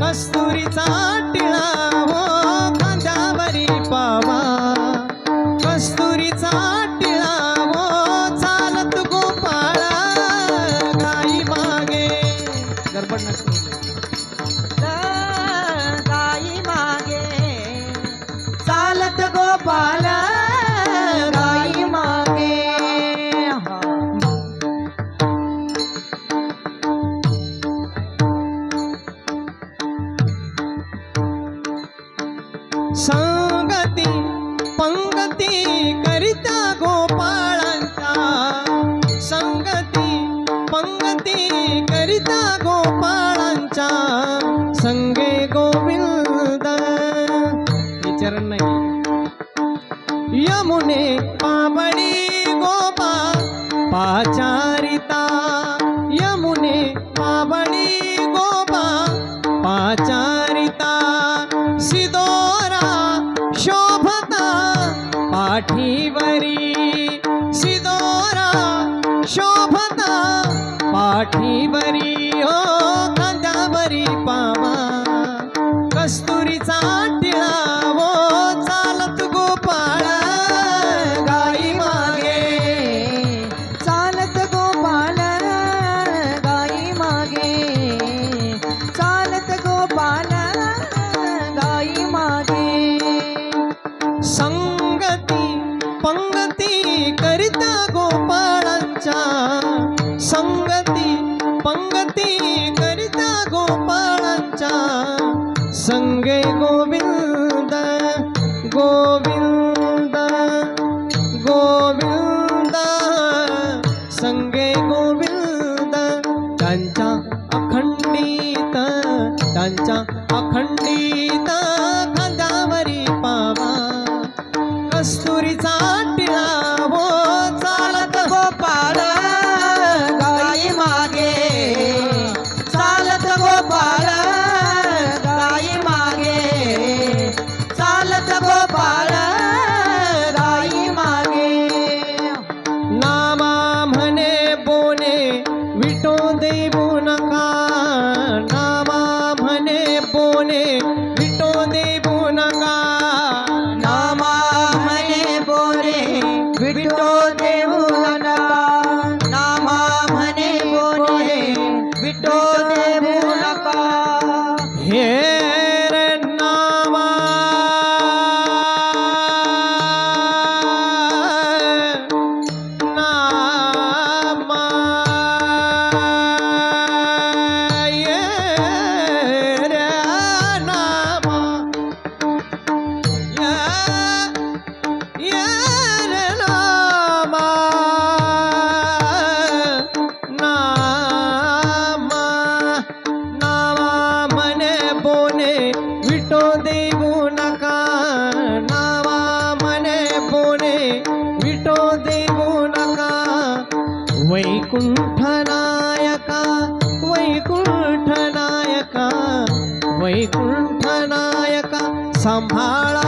कस्तुरीचा टिळा हो खांद्यावरी पावा. कस्तुरीचा टिळा हो चालत गोपाळा गाई मागे. गडबड गाई मागे. चालत गोपाळ संगती पंगती करिता गोपाळांचा. संगती पंगती करिता गोपाळांचा. संगे गोविंद हे चरण नाही. यमुने पाबडी गोपा पाचारिता. यमुने पाबडी गोपा पाचार पाठीवरी हो खांद्यावरी पावा. कस्तुरीचा टिळा हो चालत गोपाळ. गाई मागे. चालत गोपाल गाई मागे. चालत गोपाल गाई मागे. संगती पंगती करिता गोपाळांच्या. संगती पंगती करिता गोपाळांच्या संगे गोविंद गोविंद गोविंद. संगे गोविंद त्यांच्या अखंडित त्यांच्या अखंडित. देऊ नका नामा म्हणे बोने विटो देऊ नका नामा म्हणे बोरे विटो देऊ नका नामा म्हणे बोरे विटो वैकुण्ठनायका वैकुण्ठनायका वैकुण्ठनायका सम्भाळ